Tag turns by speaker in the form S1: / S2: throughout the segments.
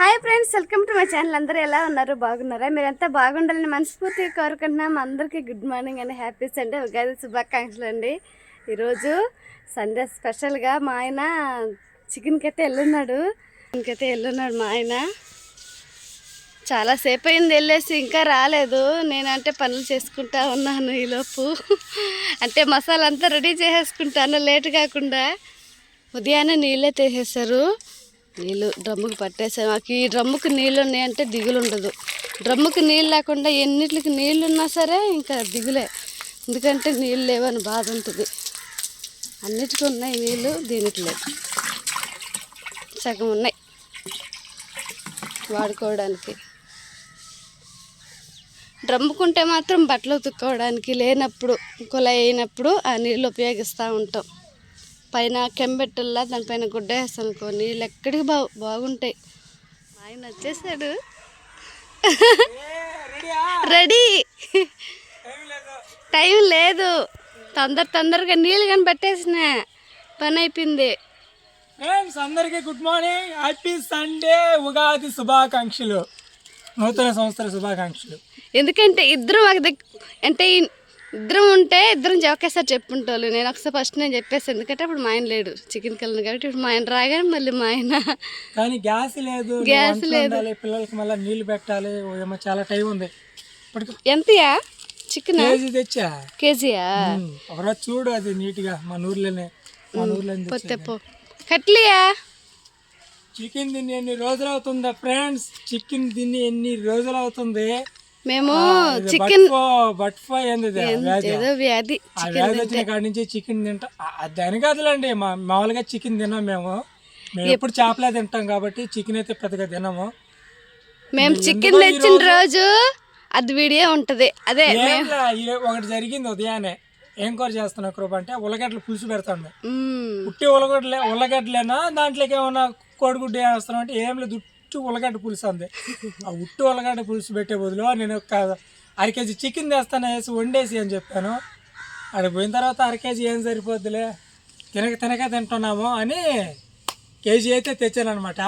S1: Hi friends welcome to my channel అందరూ ఎలా ఉన్నారు? బాగున్నారా? మీరంతా బాగుండాలని మనస్ఫూర్తిగా కోరుకుంటున్నాం. అందరికీ good morning and happy Sunday Ugadi శుభాకాంక్షలు అండి. ఈరోజు సండే స్పెషల్గా మా ఆయన చికెన్కి అయితే వెళ్ళున్నాడు. ఇంకైతే అయితే వెళ్ళున్నాడు మా ఆయన. చాలాసేపు అయింది వెళ్ళేసి ఇంకా రాలేదు. నేనంటే పనులు చేసుకుంటా ఉన్నాను ఈలోపు. అంటే మసాలా అంతా రెడీ చేసేసుకుంటాను లేట్ కాకుండా. ఉదయాన్నే నీళ్ళే తీసేశారు. నీళ్ళు డ్రమ్ముకి పట్టేసే మాకు ఈ డ్రమ్ముకి నీళ్ళు ఉన్నాయంటే దిగులు ఉండదు. డ్రమ్ముకి నీళ్ళు లేకుండా ఎన్నిటికి నీళ్ళు ఉన్నా సరే ఇంకా దిగులే. ఎందుకంటే నీళ్ళు లేవని బాధ ఉంటుంది. అన్నిటికీ ఉన్నాయి నీళ్ళు దీనికి లేవు. సగం ఉన్నాయి వాడుకోవడానికి. డ్రమ్ముకుంటే మాత్రం బట్టలు ఉతుక్కోవడానికి లేనప్పుడు కుళాయి అయినప్పుడు ఆ నీళ్ళు ఉపయోగిస్తూ ఉంటాం. పైన కెంబెట్టల్లా దానిపైన గుడ్డ వేస్తాం అనుకో నీళ్ళు ఎక్కడికి బా బాగుంటాయి. ఆయన వచ్చేసాడు. రెడీ. టైం లేదు. తొందర తొందరగా నీళ్ళు కానీ పట్టేసిన పని అయిపోయింది.
S2: ఫ్రెండ్స్ అందరికీ good morning. Happy Sunday Ugadi శుభాకాంక్షలు. నూతన సంవత్సర శుభాకాంక్షలు.
S1: ఎందుకంటే ఇద్దరం ఒక దగ్గర అంటే ఇద్దరం ఉంటే ఇద్దరం ఒకేసారి చెప్పుంటాను నేను ఒకసారి ఫస్ట్ నేను చెప్పేసి ఎందుకంటే అప్పుడు మా ఆయన లేడు చికెన్ కలను కాబట్టి ఇప్పుడు మా ఆయన రాగానే మళ్ళీ మా ఆయన.
S2: కానీ గ్యాస్ లేదు
S1: గ్యాస్
S2: వండాలి, పిల్లలకి మళ్ళీ నీళ్ళు పెట్టాలి చాలా టైం ఉంది. ఇప్పటికి
S1: ఎంతయా? చికెన్?
S2: కేజీ తెచ్చా?
S1: కేజీయా?
S2: ఒకరోజు చూడు అది నీట్గా మన ఊర్లోనే మన ఊర్లో
S1: కట్లియా?
S2: చికెన్ తిని ఎన్ని రోజులు అవుతుందా ఫ్రెండ్స్? చికెన్ తిని ఎన్ని రోజులు అవుతుంది?
S1: మేము చికెన్
S2: ఏంది? వ్యాధి.
S1: వ్యాధి
S2: వచ్చిన కాడి నుంచి చికెన్ తింటాం. కాదులేండి మామూలుగా చికెన్ తిన్నాం మేము. మేము ఎప్పుడు చేపలే తింటాం కాబట్టి చికెన్ అయితే పెద్దగా తినము.
S1: మేము చికెన్ తెచ్చిన రోజు అది వీడియో ఉంటది. అదే
S2: ఒకటి జరిగింది ఉదయాన్నే. ఏం కూర చేస్తున్నా కృప అంటే ఉల్లగడ్డలు పులుసు పెడతాండి
S1: మ్మ్.
S2: ఉట్టి ఉల్లగడ్డలే ఉల్లగడ్డలేనా దాంట్లోకి ఏమన్నా కోడిగుడ్డు వేస్తున్నాం అంటే ఏం లేదు ఉట్టి ఉల్లగడ్డ పులుసు అంది. ఆ ఉట్టి ఉల్లగడ్డ పులుసు పెట్టే బదులు నేను ఒక అర కేజీ చికెన్ తెస్తాను వేసి వండేసి అని చెప్పాను. అక్కడ పోయిన తర్వాత అర కేజీ ఏం సరిపోద్దులే? తినక తినక తింటున్నాము అని కేజీ అయితే తెచ్చాను అనమాట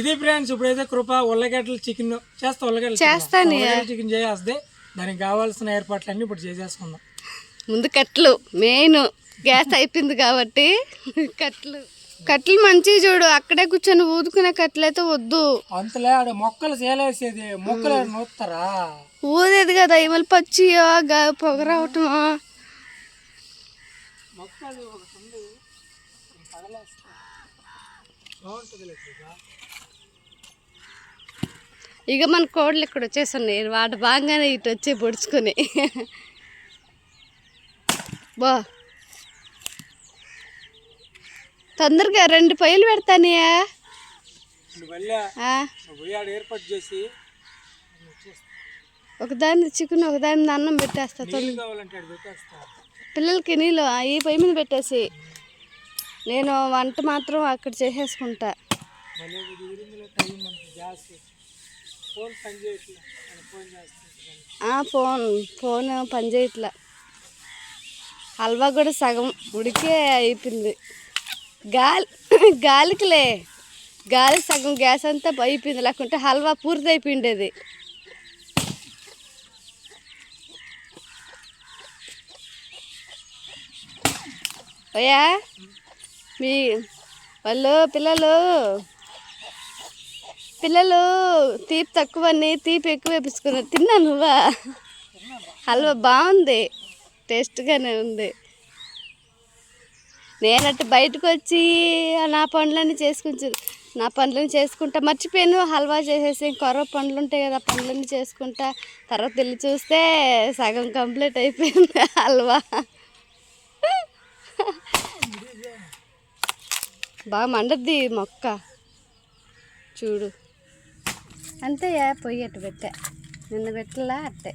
S2: ఇది ఫ్రెండ్స్ ఇప్పుడైతే కృప ఉల్లగడ్డలు చికెన్ చేస్తా ఉల్లగడ్డలు
S1: చేస్తాను.
S2: చికెన్ చేస్తే దానికి కావాల్సిన ఏర్పాట్లన్నీ ఇప్పుడు చేసేసుకుందాం.
S1: ముందు కట్లు మెయిన్ గ్యాస్ అయిపోయింది కాబట్టి కట్లు. కట్లు మంచిగా చూడు. అక్కడే కూర్చొని ఊదుకునే కట్లు అయితే వద్దు.
S2: అంతలే ఆడ మొక్కలు మొక్కలు నూస్తారా
S1: ఊదేది కదా ఇవాళ పచ్చి పొగ రావటమా? ఇక మన కోడలు ఇక్కడ వచ్చేస్తున్నాయి వాటి బాగానే ఇటు వచ్చి పొడుచుకొని. బా. తొందరగా రెండు పొయ్యిలు పెడతానయా
S2: ఏర్పాటు చేసి
S1: ఒకదాని చికెన్ ఒకదాని అన్నం పెట్టేస్తా పిల్లలకి నీళ్ళు ఈ పొయ్యి మీద పెట్టేసి నేను వంట మాత్రం అక్కడ చేసేసుకుంటా.
S2: ఫోన్ ఫోన్
S1: పనిచేయట్లా హల్వా కూడా సగం ఉడికే అయిపోయింది. గాలి గాలికిలే. గాలి సగం గ్యాస్ అంతా అయిపోయింది. లేకుంటే హల్వా పూర్తి అయిపోయిండేది అయ్యా మీ వాళ్ళు పిల్లలు పిల్లలు తీపి తక్కువ అని తీపి ఎక్కువ వేపించుకున్నారు. తిన్నా నువ్వా హల్వా బాగుంది. టేస్ట్గానే ఉంది. నేనట్టు బయటకు వచ్చి నా పనులన్నీ చేసుకుంటు నా పనులను చేసుకుంటా. మర్చిపోయాను. హల్వా చేసేసి కొరవ పండ్లు ఉంటాయి కదా పనులన్నీ చేసుకుంటా. తర్వాత వెళ్ళి చూస్తే సగం కంప్లీట్ అయిపోయింది హల్వా. బాగా మండద్ది మొక్క. చూడు. అంతే పొయ్యి అటు పెట్టా. నిన్న పెట్టలా అట్టే.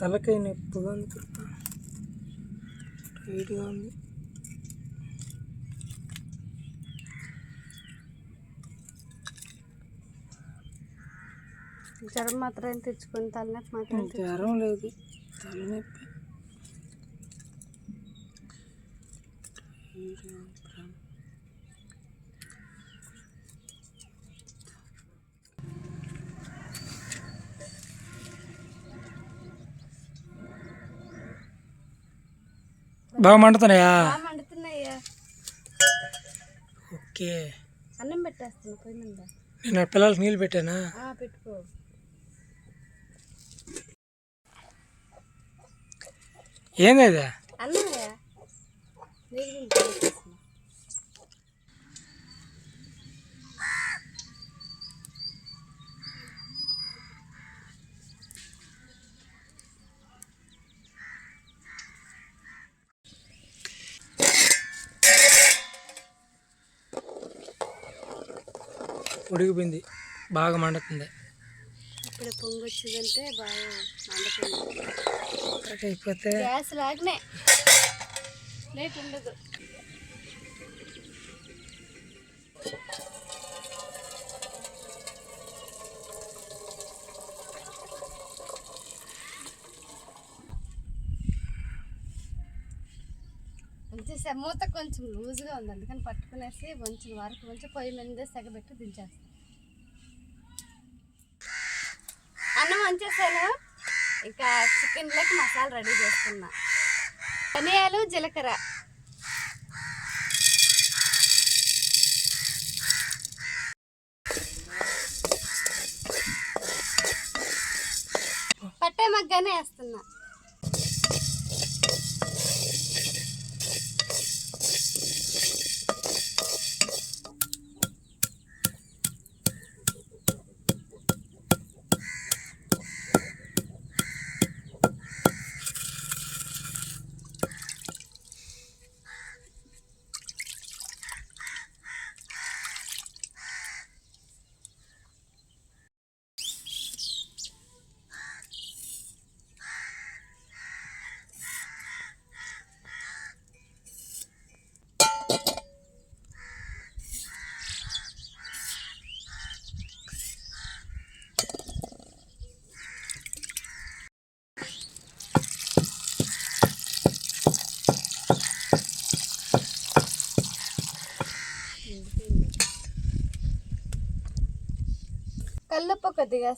S2: తలకాయ నొప్పిగా టైట్గా ఉంది.
S1: జ్వరం మాత్రం తెచ్చుకొని తలనొప్పి మాత్రం
S2: జ్వరం లేదు. తలనొప్పి. బాగా మండుతున్నాయా?
S1: బాగా మండుతున్నాయ్యా.
S2: ఓకే.
S1: అన్నం పెట్టేస్తున్నా పొయ్యి మీద.
S2: నేను పిల్లలకి నీళ్ళు పెట్టానా?
S1: ఆ, పెట్టుకో.
S2: ఏంది అది
S1: అన్నయ్య
S2: ఉడికిపోయింది బాగా మండుతుంది.
S1: ఇప్పుడు పొంగు వచ్చిందంటే బాగా మండుతుంది.
S2: అయిపోతే
S1: గ్యాస్ లాగనే లేట్ ఉండదు. కొంచెం మూత కొంచెం లూజ్గా ఉంది. అందుకని పట్టుకునేసి వంచిన వరకు వంచి పొయ్యి మీద సెగబెట్టి దించేస్తాను అన్నం వంచేసాను. ఇంకా చికెన్లోకి మసాలా రెడీ చేస్తున్నా. ధనియాలు జీలకర్ర. పట్టే మగ్గానే వేస్తున్నా. కల్లుప్పు కొద్దిగా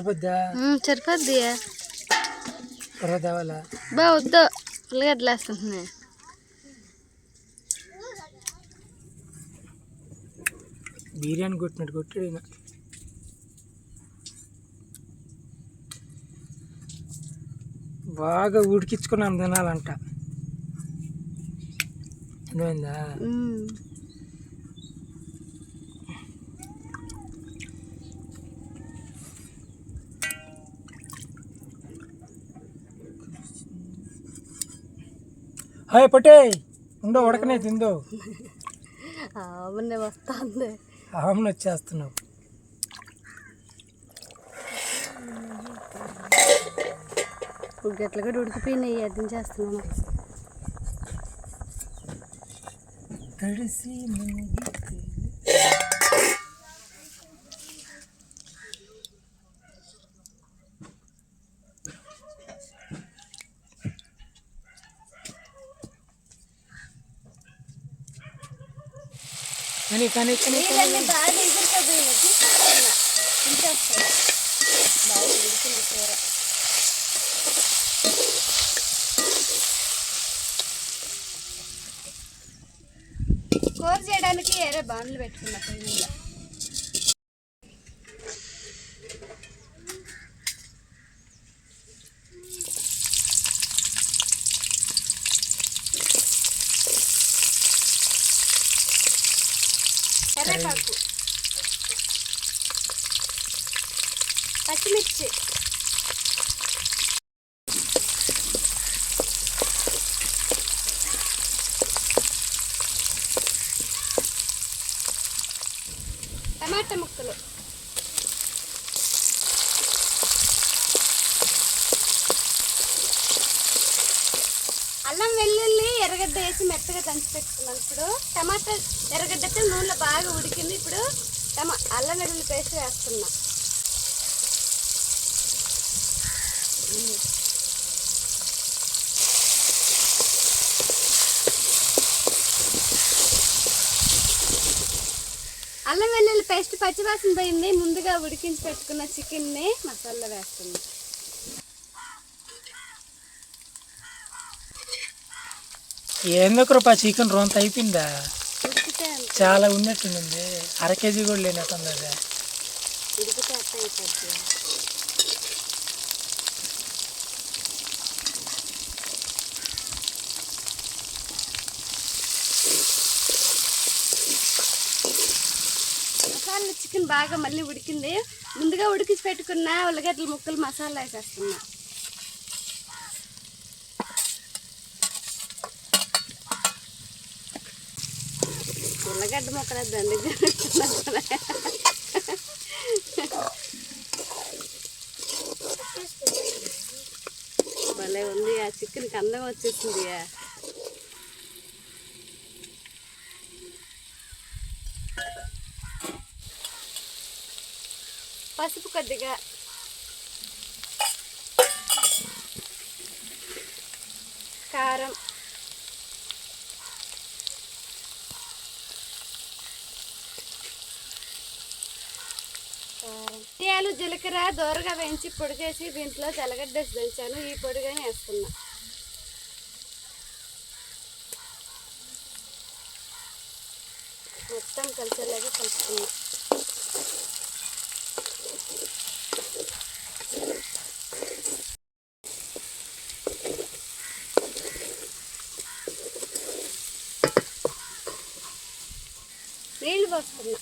S2: సరిపోద్దా?
S1: సరిపోద్ది.
S2: త్వరగా తేవాలా
S1: బా వద్దు. ఉల్లిగడ్డలు వేస్తున్నాయి
S2: బిర్యానీ కొట్టినట్టు కొట్టాడు ఈయన. బాగా ఉడికించుకున్నాం తినాలంట. అర్థమైందా? హాయ్ పట్టే ఉండో ఉడకనే తిందో.
S1: అవునే వస్తుంది.
S2: ఆమెను వచ్చేస్తున్నావు.
S1: గట్ల కూడా ఉడికిపోయినాయి అర్థం చేస్తున్నాను.
S2: తడిసి కానీ
S1: కూర కూర చేయడానికి వేరే బాండ్లు పెట్టుకున్నా పొయ్యి మీద కరివేపాకు పచ్చిమిర్చి. టమాటా ముక్కలు. అల్లం వెల్లుల్లి ఎర్రగడ్డ వేసి మెత్తగా దంచి పెట్టుకున్నాం ఇప్పుడు టమాటా ఎర్రగడ్డతో నూనెలో బాగా ఉడికింది. ఇప్పుడు టమా అల్లం వెల్లుల్లి పేస్ట్ వేస్తున్నాం. అల్లం వెల్లుల్లి పేస్ట్ పచ్చివాసన పోయింది. ముందుగా ఉడికించి పెట్టుకున్న చికెన్ని మసాలా వేస్తున్నా.
S2: ఎందుకు రూపా చికెన్ రొంత అయిపోయిందా? చాలా ఉన్నట్టుంది అర కేజీ కూడా లేనట్టుంది అది
S1: ఉడికితే అట్ట అయిపోద్ది మసాలా చికెన్ బాగా మళ్ళీ ఉడికింది. ముందుగా ఉడికించి పెట్టుకున్న ఉల్లగడ్డల ముక్కలు మసాలా వేసేస్తున్నా. ఉల్లగడ్డ ముక్కలు భలే ఉంది. ఆ చికెన్కి అందం వచ్చేసింది. పసుపు కొద్దిగా కారం తేలు జీలకర్ర దోరగా వేయించి పొడి చేసి దీంట్లో తెల్లగడ్డ దంచాను. ఈ పొడిగానే వేస్తున్నా. మొత్తం కలిసేలాగా కలుపుకున్నా నీళ్ళు పోస్తున్నా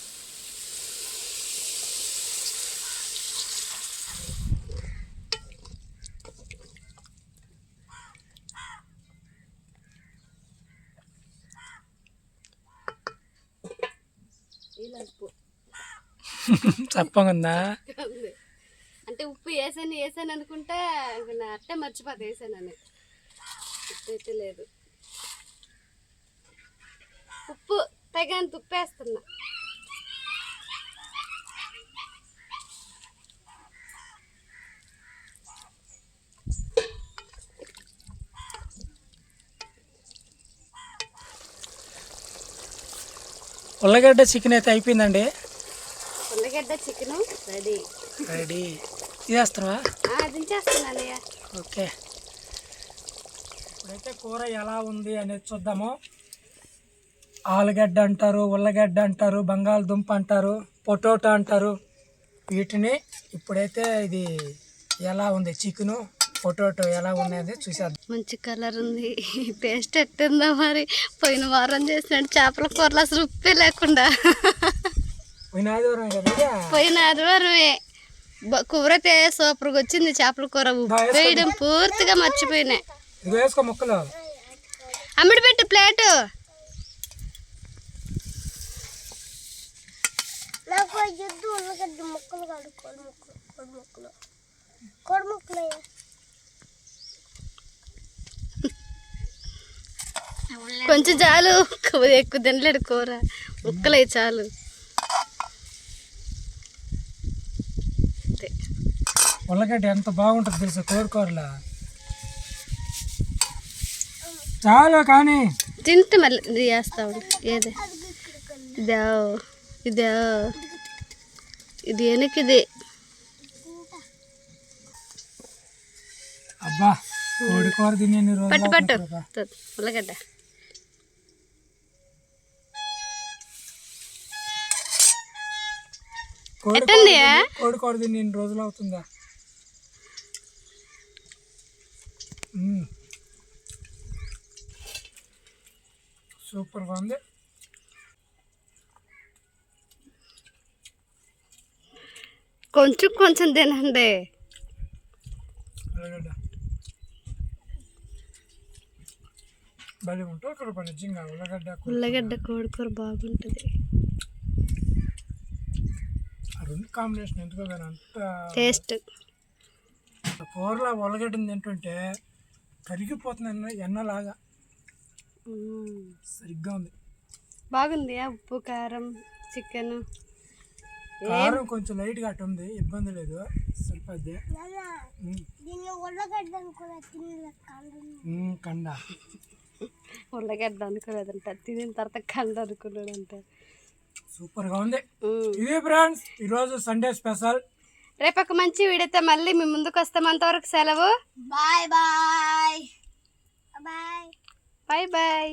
S1: నీళ్ళు ఉప్పు
S2: ఉంది.
S1: అంటే ఉప్పు వేసాను వేసాను అనుకుంటే అట్టే మర్చిపోతే వేసానని. ఉప్పు అయితే లేదు. ఉప్పు తగినంత ఉప్పు వేస్తున్నా.
S2: ఉల్లగడ్డ చికెన్ అయితే అయిపోయిందండి.
S1: ఉల్లగడ్డ చికెన్. రెడీ.
S2: రెడీ.
S1: దించేస్తున్నానయ్య.
S2: ఓకే. ఇప్పుడైతే కూర ఎలా ఉంది అనేది చూద్దాము. ఆలుగడ్డ అంటారు ఉల్లగడ్డ అంటారు బంగాళదుంప అంటారు పొటాటో అంటారు. వీటిని ఇప్పుడైతే ఇది ఎలా ఉంది చికెను పొటాటో ఎలా ఉన్నది చూసేద్దాం.
S1: మంచి కలర్ ఉంది. టేస్ట్ ఎట్టుందో మరి. పోయిన వారం చేసినట్టు చేపల కూరలు అసలు ఉప్పే లేకుండా.
S2: పోయిన ఆదివారం కదా ఇది?
S1: పోయిన ఆదివారమే. బ- కూర అయితే సూపర్గా వచ్చింది చేపల కూర ఉప్పు వేయడం పూర్తిగా మర్చిపోయినాయి.
S2: ఇది వేసుకో ముక్కలు.
S1: అమ్మిడి పెట్టు ప్లేటు.
S3: నాకు ఎద్దు ఉల్లగడ్డ ముక్కలు కాదు కోడి ముక్కలు కోడి ముక్కలు. కోడి ముక్కలు.
S1: కొంచెం చాలు ఎక్కువ తినలేడు కూర. ముక్కలే చాలు.
S2: ఉల్లగడ్డ ఎంత బాగుంటుంది తెలుసా కోరుకోరలా చాలు కానీ.
S1: తింటే మళ్ళీ ఇది చేస్తావు ఏది? ఇదా ఇదా. ఇది వెనక్కిది.
S2: అబ్బా కోడి కూర తిని
S1: పట్టు పట్టు. ఉల్లగడ్డ. ఎట్టండి?
S2: కోడి కూర తిని రోజులు అవుతుందా మ్మ్. సూపర్గా ఉంది.
S1: కొంచెం కొంచెం తినండి.
S2: ఉల్లగడ్డ ఉల్లగడ్డ కూర.
S1: ఉల్లగడ్డ కోడికూర బాగుంటుంది.
S2: రెండు కాంబినేషన్ ఎందుకో కానీ అంత
S1: టేస్ట్
S2: కూరలో ఉల్లగడ్డని తింటుంటే కరిగిపోతుంది ఎన్నలాగా. సరిగ్గా ఉంది.
S1: బాగుంది ఉప్పు కారం చికెన్.
S2: కారం కొంచెం లైట్గా అటు ఉంది ఇబ్బంది లేదు. సరిపోద్ది. కండ
S1: ఉల్లగడ్డ అనుకోలేదంట తినిన తర్వాత కండ అనుకున్నాడంట
S2: సూపర్గా ఉంది. ఇది ఫ్రెండ్స్ ఈరోజు సండే స్పెషల్.
S1: రేపు ఒక మంచి వీడియోతో మళ్ళీ మీ ముందుకు వస్తాం. అంతవరకు సెలవు.
S3: Bye bye. Bye.
S1: Bye bye.